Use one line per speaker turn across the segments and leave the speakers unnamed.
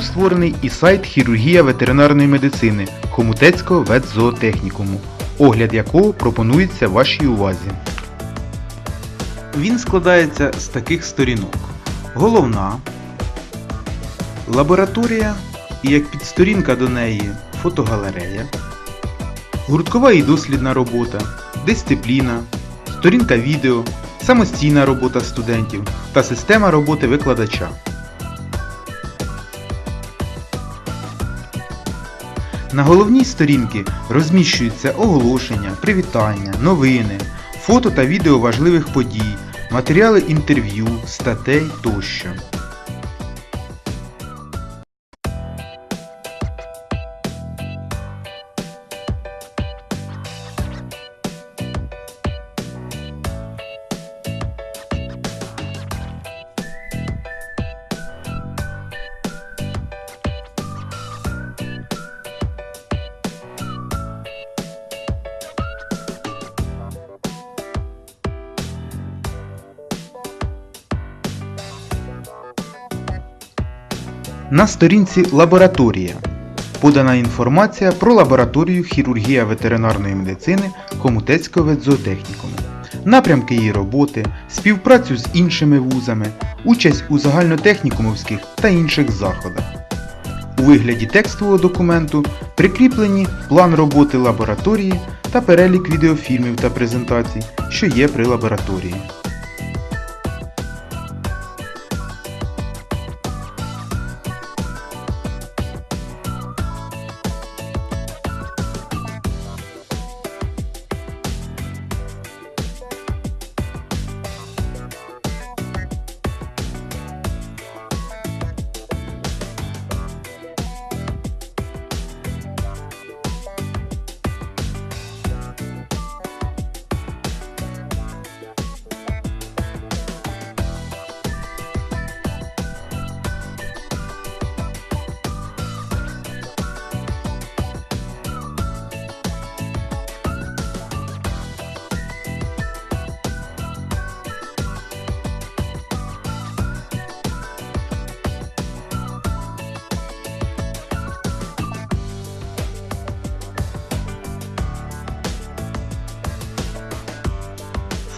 був створений і сайт Хірургія ветеринарної медицини Хомутецького ветзоотехнікуму, огляд якого пропонується вашій увазі. Він складається з таких сторінок: головна, лабораторія і як підсторінка до неї фотогалерея, гурткова і дослідна робота, дисципліна, сторінка відео, самостійна робота студентів та система роботи викладача. На головній сторінці розміщуються оголошення, привітання, новини, фото та відео важливих подій, матеріали інтерв'ю, статей тощо. На сторінці Лабораторія подана інформація про лабораторію хірургія ветеринарної медицини Комутецького ветзоотехнікуму, напрямки її роботи, співпрацю з іншими вузами, участь у загальнотехнікумовських та інших заходах. У вигляді текстового документу прикріплені план роботи лабораторії та перелік відеофільмів та презентацій, що є при лабораторії.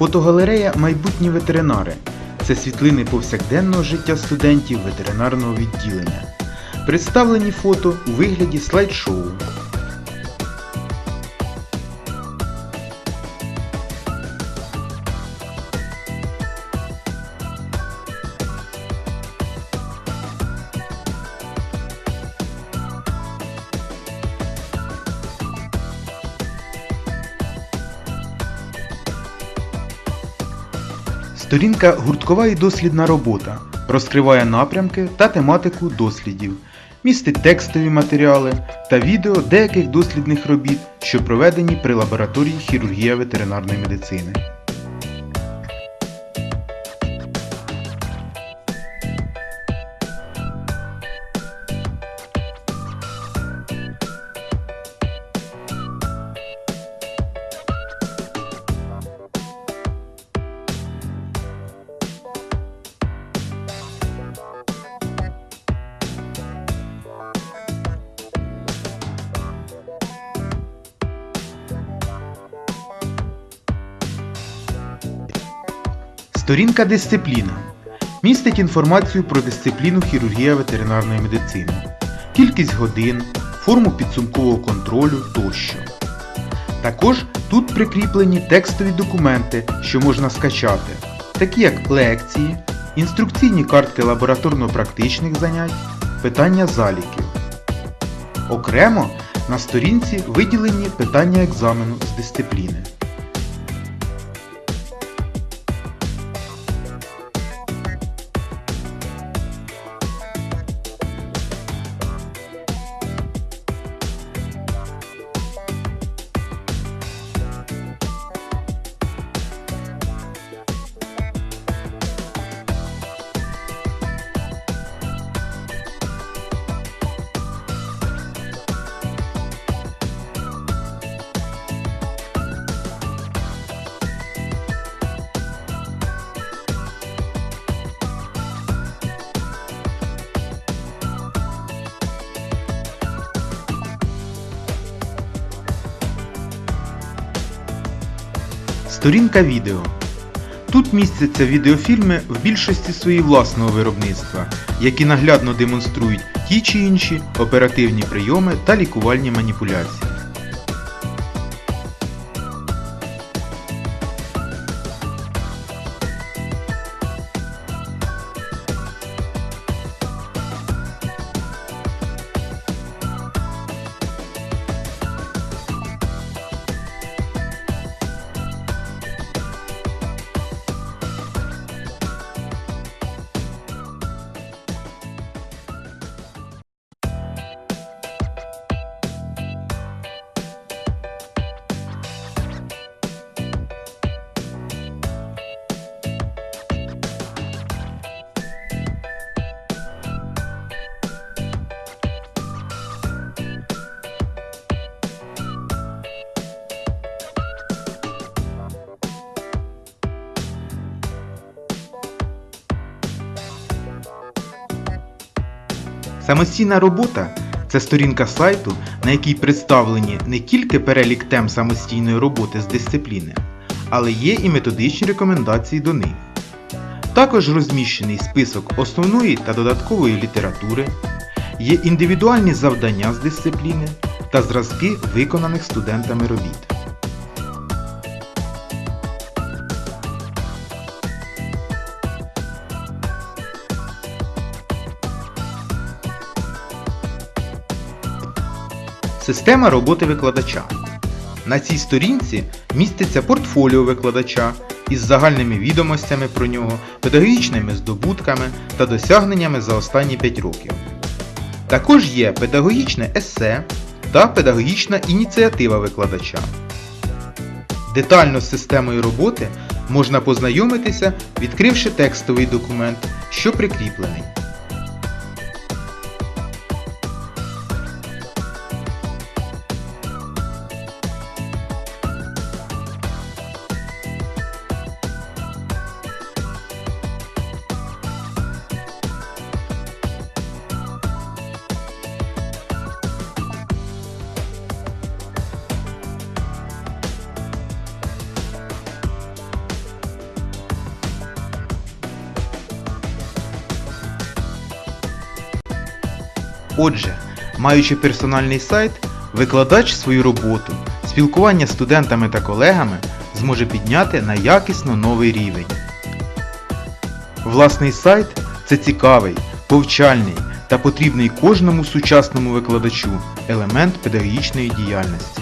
Фотогалерея Майбутні ветеринари це світлини повсякденного життя студентів ветеринарного відділення. Представлені фото у вигляді слайд-шоу. Сторінка Гурткова і дослідна робота розкриває напрямки та тематику дослідів, містить текстові матеріали та відео деяких дослідних робіт, що проведені при лабораторії хірургія ветеринарної медицини. Сторінка Дисципліна містить інформацію про дисципліну хірургія ветеринарної медицини, кількість годин, форму підсумкового контролю тощо. Також тут прикріплені текстові документи, що можна скачати, такі як лекції, інструкційні картки лабораторно-практичних занять, питання заліків. Окремо на сторінці виділені питання екзамену з дисципліни. Сторінка відео. Тут містяться відеофільми в більшості свої власного виробництва, які наглядно демонструють ті чи інші оперативні прийоми та лікувальні маніпуляції. Самостійна робота це сторінка сайту, на якій представлені не тільки перелік тем самостійної роботи з дисципліни, але є і методичні рекомендації до них. Також розміщений список основної та додаткової літератури, є індивідуальні завдання з дисципліни та зразки виконаних студентами робіт. Система роботи викладача. На цій сторінці міститься портфоліо викладача із загальними відомостями про нього, педагогічними здобутками та досягненнями за останні 5 років. Також є педагогічне есе та педагогічна ініціатива викладача. Детально з системою роботи можна познайомитися, відкривши текстовий документ, що прикріплений. Отже, маючи персональний сайт, викладач свою роботу, спілкування з студентами та колегами зможе підняти на якісно новий рівень. Власний сайт це цікавий, повчальний та потрібний кожному сучасному викладачу елемент педагогічної діяльності.